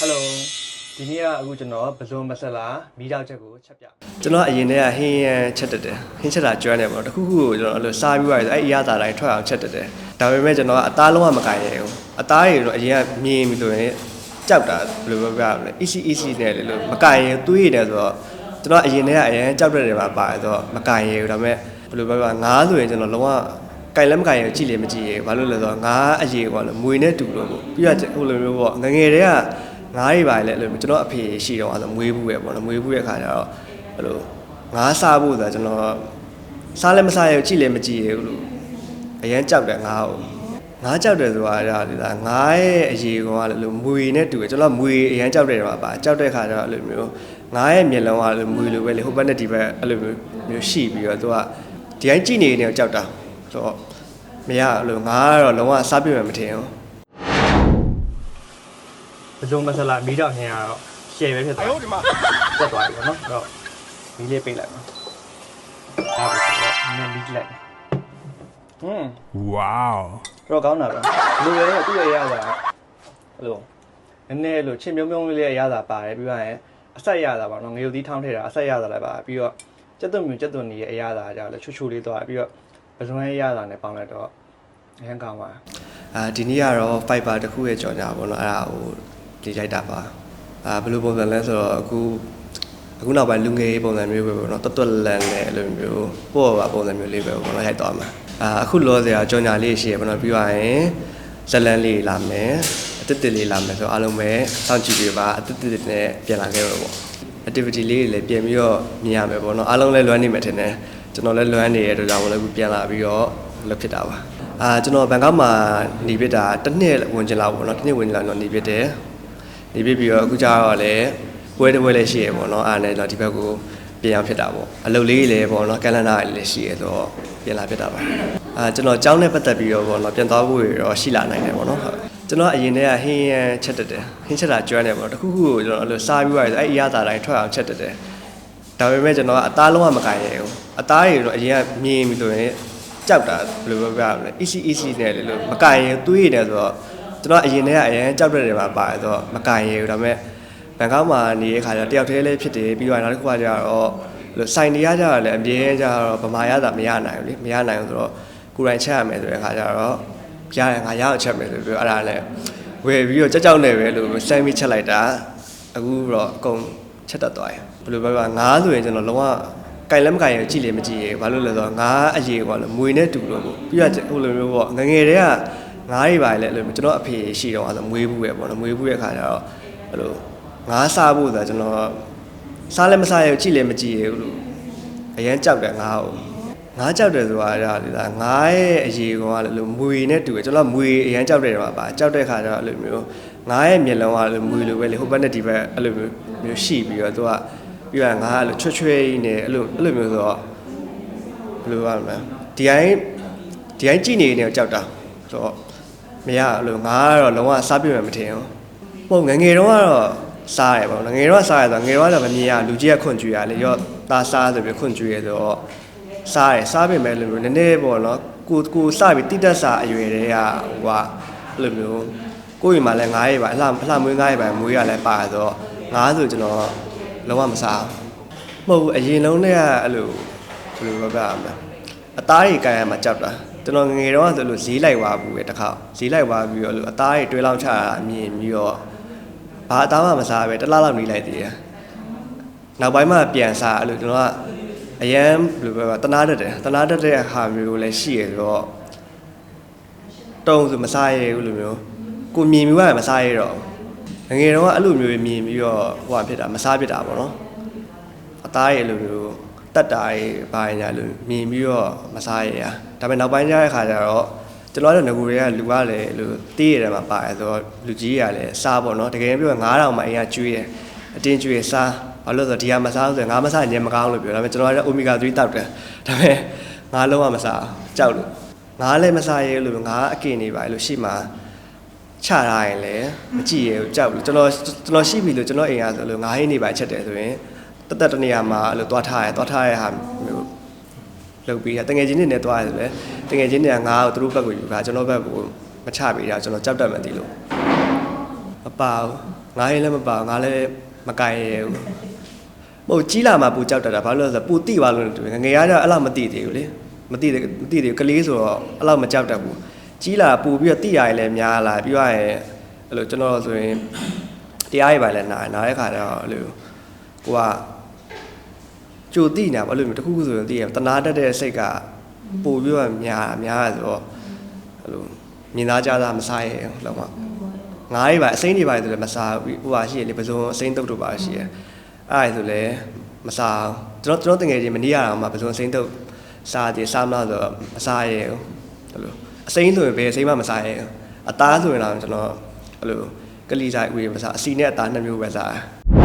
ဟယ်လိုဒီနေ့ကအခုကျွန်တော်ပဇွန်မဆလာမီးတောက်ချက်ကိုချက်ပြကျွန်တော်အရင်တည်းကဟင်းရမ်းချက်တက်တယ်ဟင်းချက်တာကျွမ်းတယ်ပေါ့နော်တခုခုကိုကျွန်တော်အဲ့လိုစားပြီးသွားရင်အဲ့အရသာတိုင်းထွက်အောင်ချက်တက်တယ်ဒါပေမဲ့ကျွန်တော်ကအသားလုံးဝမကင်ရဘူးအသားတွေတော့အရင်ကမြင်ပြီဆိုရင်ကြောက်တာဘယ်လိုပြောပြမလဲ easy easy နဲ့လေလို့မကင်ရသွေးတယ်ဆိုတော့ကျွန်တော်အရင်တည်းကအရင်ကြောက်တဲ့တယ်မှာပါတယ်ဆိုတော့မကင်ရဘူးဒါပေမဲ့ဘယ်လိုပြောပြငါးဆိုရင်ကျွန်တော်လုံးဝကင်လည်းမကင်ရကြည့်လည်းမကြည့်ရဘာလို့လဲဆိုတော့ငါးအရေးပေါ့လေမွေနဲ့တူလို့ပေါ့ပြီးတော့ဟိုလိုမျိုးပေါ့ငငယ်တည်းက ငါးတွေပါလေအဲ့လိုကျွန်တော်အဖေရှိတော့အဲ့လိုမွေးဘူးပဲပေါ့နော်မွေးဘူးရဲ့ခါကျတော့အဲ့လိုငါးစားဖို့ဆိုတာကျွန်တော်စားလည်းမစားရဘူးကြည့်လည်းမကြည့်ရဘူးလို့အရန်ကြောက်တယ်ငါ့ကိုငါးကြောက်တယ်ဆိုတာကဒီလားငါးရဲ့အရေးကောင်ကလည်းလို့မွေနဲ့တူတယ်ကျွန်တော်မွေအရန်ကြောက်တယ်မှာပါကြောက်တဲ့ခါကျတော့အဲ့လိုမျိုးငါးရဲ့မျက်လုံးကလည်းမွေလိုပဲလေဟိုဘက်နဲ့ဒီဘက်အဲ့လိုမျိုးမျိုးရှိပြီးတော့သူကဒီတိုင်းကြည့်နေနေကြောက်တာဆိုတော့မရအဲ့လိုငါးကတော့လုံးဝစားပြမယ်မထင်ဘူး ပဇွန်မဆလာမီးတောက်ဟင်းကတော့ရှယ်ပဲဖြစ်သွားတယ်ပြတ်သွားပြီပေါ့နော်အဲ့တော့မီးလေးပိတ်လိုက်ပါဒါပဲဆိုတော့နည်းမီးလိုက်ဟွန်း Wow. တော့ကောင်းတာပဲလူတွေတော့သူ့ရဲ့ရတာအဲ့လိုနည်းနည်းလို့ချင်းမြုံမြုံလေးလေးရတာပါတယ်ပြီးတော့ရင်အဆက်ရတာပါနော်ငရုတ်သီးထောင်းထည့်တာအဆက်ရတာလည်းပါပြီးတော့ကျက်သွန်မြူကျက်သွန်ကြီးရဲ့အရသာကြောင့်လည်းချွတ်ချွတ်လေးသွားပြီးတော့ပဇွန်ရဲ့ရတာနဲ့ပေါင်းလိုက်တော့အရင်ကောင်းပါအာဒီနေ့ကတော့ Fiber တစ်ခုရဲ့ကြော်ညာပေါ့နော်အဲ့ဒါဟို လေလိုက်တာပါအာဘယ်လိုပုံစံလဲဆိုတော့အခုအခုနောက်ပိုင်းလူငယ်ရေးပုံစံမျိုးပဲပေါ့နော်တွတ်တွတ်လန်နဲ့အဲ့လိုမျိုးပေါ့ပါပုံစံမျိုးလေးပဲပေါ့နော်ရိုက်သွားမှာအာအခုလောစရာကြော်ညာလေးရှိရပေါ့နော်ပြီးသွားရင်ဇလန်လေးလာမယ်အတစ်တစ်လေးလာမယ်ဆိုတော့အားလုံးပဲစောင့်ကြည့်ပေးပါအတစ်တစ်နဲ့ပြန်လာခဲ့ပါပေါ့ activity လေးတွေလည်းပြင်ပြီးတော့မြင်ရမယ်ပေါ့နော်အားလုံးလည်းလွမ်းနေမယ်ထင်တယ်ကျွန်တော်လည်းလွမ်းနေတဲ့အတွက်ကြောင့်လည်းအခုပြန်လာပြီးတော့လုပ်ဖြစ်တာပါအာကျွန်တော်ဘန်ကောက်မှာနေပြတာတစ်နှစ်ဝင်ကျင်လာပေါ့နော်တစ်နှစ်ဝင်ကျင်လာတော့နေပြတယ် နေပြပြီးတော့အခုကျတော့လည်းပွဲတစ်ပွဲလည်းရှိရပေါ့နော်အားနဲ့တော့ဒီဘက်ကိုပြန်အောင်ဖြစ်တာပေါ့အလုပ်လေးလည်းပေါ့နော်ကလန်ဒါလေးလည်းရှိရဆိုတော့ပြန်လာဖြစ်တာပါအာကျွန်တော်ကျောင်းနဲ့ပတ်သက်ပြီးတော့ပေါ့နော်ပြန်သွားဖို့ရောရှိလာနိုင်တယ်ပေါ့နော်ဟုတ်ကျွန်တော်အရင်တည်းကဟင်းရမ်းချက်တက်တယ်ဟင်းချက်တာကျွမ်းတယ်ပေါ့နော်တခုခုကိုကျွန်တော်အဲ့လိုစားပြီးသွားရင်အဲ့အရသာတိုင်းထွက်အောင်ချက်တက်တယ်ဒါပေမဲ့ကျွန်တော်ကအသားလုံးဝမကင်ရဘူးအသားတွေတော့အရင်ကမြင်ပြီဆိုရင်ကြောက်တာဘယ်လိုပြောပြမလဲ easy easy နဲ့လေလို့မကင်ရသွေးတယ်ဆိုတော့ ကျွန်တော်အရင်တည်းကအရင်ကြောက်တဲ့တယ်မှာပါတယ်ဆိုတော့မကင်ရဘူးဒါပေမဲ့ဘန်ကောက်မှာနေတဲ့ခါကျတော့တယောက်တည်းလေးဖြစ်တယ်ပြီးတော့နောက်တစ်ခုကကျတော့လို့စိုင်တရားကြတော့လည်းအပြင်းကြတော့ဗမာရတာမရနိုင်ဘူးလေမရနိုင်ဘူးဆိုတော့ကိုယ်တိုင်ချက်ရမယ်ဆိုတဲ့ခါကျတော့ရတယ်ငါရအောင်ချက်မယ်ဆိုပြီးတော့အဲ့ဒါလည်းဝယ်ပြီးတော့ကြောက်ကြောက်နေပဲလို့စမ်းပြီးချက်လိုက်တာအခုတော့အကုန်ချက်တတ်သွားရင်ဘယ်လိုပဲပါငါးဆိုရင်ကျွန်တော်လုံးဝကင်လည်းမကင်ရကြည့်လည်းမကြည့်ရဘာလို့လဲဆိုတော့ငါးအရေးကွာလို့မွေနဲ့တူလို့ပေါ့ပြီးတော့ဟိုလိုမျိုးပေါ့ငငယ်တည်းက ငါးတွေပါလေအဲ့လိုကျွန်တော်အဖေရှိတော့အဲ့လိုမွေးဘူးပဲပေါ့နော်မွေးဘူးတဲ့ခါကျတော့အဲ့လိုငါးစားဖို့ဆိုတာကျွန်တော်စားလည်းမစားရကြည့်လည်းမကြည့်ရဘူးလို့အရန်ကြောက်တယ်ငါ့ကိုငါးကြောက်တယ်ဆိုတာကလေဒါငါးရဲ့အရေးကောင်ကလည်းလို့မွေနဲ့တူတယ်ကျွန်တော်မွေအရန်ကြောက်တယ်မှာပါကြောက်တဲ့ခါကျတော့အဲ့လိုမျိုးငါးရဲ့မျက်လုံးကလည်းမွေလိုပဲလေဟိုဘက်နဲ့ဒီဘက်အဲ့လိုမျိုးမျိုးရှိပြီးတော့သူကပြီးတော့ငါကအဲ့လိုချွတ်ချွဲကြီးနေအဲ့လိုအဲ့လိုမျိုးဆိုတော့ဘယ်လိုပါမလဲဒီတိုင်းဒီတိုင်းကြည့်နေနေကြောက်တာဆိုတော့ မရအဲ့လိုငါကတော့လုံးဝစားပြမယ်မထင်ဘူးဟုတ်ငယ်ငယ်တုန်းကတော့စားရပေါ့ငယ်ငယ်တုန်းကစားရဆိုတော့ငယ်တုန်းကတော့မမြင်ရလူကြီးကခွန်ကြွေရလေရော့သားစားဆိုပြီးခွန်ကြွေရဆိုတော့စားရယ်စားပြင်မဲ့လို့မျိုးနည်းနည်းပေါ့နော်ကိုကိုစပြီးတိတက်စာအရွယ်တွေကဟိုကအဲ့လိုမျိုးကိုယ့်အိမ်မှာလည်းငားရည်ပါအလှအလှမွေးငားရည်ပါမွေးရလည်းပါဆိုတော့ငားဆိုကျွန်တော်လုံးဝမစားဘူးမဟုတ်ဘူးအရင်လုံးတည်းကအဲ့လိုဘယ်လိုပြောပြရမလဲအသားကြီးကန်ရမှာကြောက်တာ ကျွန်တော်ငငယ်တော့ဆိုလို့ဈေးလိုက်သွားဘူးပဲတစ်ခါဈေးလိုက်သွားပြီးတော့အဲ့လိုအသားကြီးတွဲလောင်းချတာအမြင်ပြီးတော့ဘာအသားမှမစားပဲတစ်လားလောက်နေလိုက်သေးတယ်နောက်ပိုင်းမှပြန်စားအဲ့လိုကျွန်တော်ကအရန်ဘယ်လိုပြောပါတနာတတ်တယ်တနာတတ်တဲ့ဟာမျိုးလည်းရှိရဆိုတော့တုံးဆိုမစားရဘူးလို့မျိုးကိုမြင်ပြီးမှမစားရတော့ငငယ်တော့အဲ့လိုမျိုးမြင်ပြီးတော့ဟိုဟာဖြစ်တာမစားဖြစ်တာပေါ့နော်အသားရည်လိုမျိုး တက်တာရည်ဘာညာလို့မြင်ပြီးတော့မစားရရဒါပေမဲ့နောက်ပိုင်းကျတဲ့ခါကျတော့ကျွန်တော်တို့ငကူတွေကလူကလည်းလို့တီးရတယ်မှာပါတယ်ဆိုတော့လူကြီးရလည်းစားပေါ့နော်တကယ်ပြော9000မှအရင်ကကျွေးတယ်အတင်းကျွေးစားဘာလို့လဲဆိုတော့ဒီဟာမစားဆိုရင်ငါမစားရင်မကောင်းလို့ပြောဒါပေမဲ့ကျွန်တော်ကအိုမီဂါ3တောက်တယ်ဒါပေမဲ့ငါလုံးဝမစားကြောက်လို့ငါလည်းမစားရဲလို့ငါအကင်နေပါလို့ရှိမှချထားရင်လည်းမကြည့်ရဘူးကြောက်လို့ကျွန်တော်ကျွန်တော်ရှိပြီလို့ကျွန်တော်အိမ်ကဆိုလို့ငါဟင်းနေပါချက်တယ်ဆိုရင် တသက်တနေရာမှာအဲ့လိုသွားထားရသွားထားရဟာမျိုးလုပ်ပြီးတာတငယ်ချင်းတွေနဲ့သွားရတယ်လေတငယ်ချင်းတွေကငါ့ကိုသူတို့ဘက်ကိုယူတာကျွန်တော်ဘက်ကိုမချပေးတာကျွန်တော်ကြောက်တတ်မှန်သေးလို့မပါဘူးငါရင်လည်းမပါဘူးငါလည်းမကင်ရဘူးမဟုတ်ကြီးလာမှပူကြောက်တတ်တာဘာလို့လဲဆိုတော့ပူတိပါလို့တူတယ်ငယ်ရတော့အဲ့လောက်မတိသေးဘူးလေမတိသေးမတိသေးဘူးကလေးဆိုတော့အဲ့လောက်မကြောက်တတ်ဘူးကြီးလာပူပြီးတော့တိရရင်လည်းများလာပြီးတော့ရင်အဲ့လိုကျွန်တော်ဆိုရင်တရားရပါလဲနားနားတဲ့ခါတော့အဲ့လိုကိုက ကြိုတိနေတာဘာလို့လဲတခုခုဆိုရင်တိရတနာတတ်တဲ့စိတ်ကပို့ပြီးတော့များများဆိုတော့အဲ့လိုမြင်သားကြတာမစားရဘူးလောက်မှငါးတွေပါအစိမ့်တွေပါဆိုလည်းမစားဘူးဟိုပါရှိရလေပစုံအစိမ့်တုတ်တို့ပါရှိရအဲ့ဒါဆိုလည်းမစားဘူးကျွန်တော်ကျွန်တော်တငယ်ချင်းမနေရအောင်မှာပစုံအစိမ့်တုတ်စားတယ်စားမလားဆိုတော့မစားရဘူးအဲ့လိုအစိမ့်ဆိုရင်ဘယ်အစိမ့်မှမစားရဘူးအသားဆိုရင်တော့ကျွန်တော်အဲ့လိုကလီဆိုင်ဦးတွေမစားအစီနဲ့အသားနှစ်မျိုးပဲစားတယ်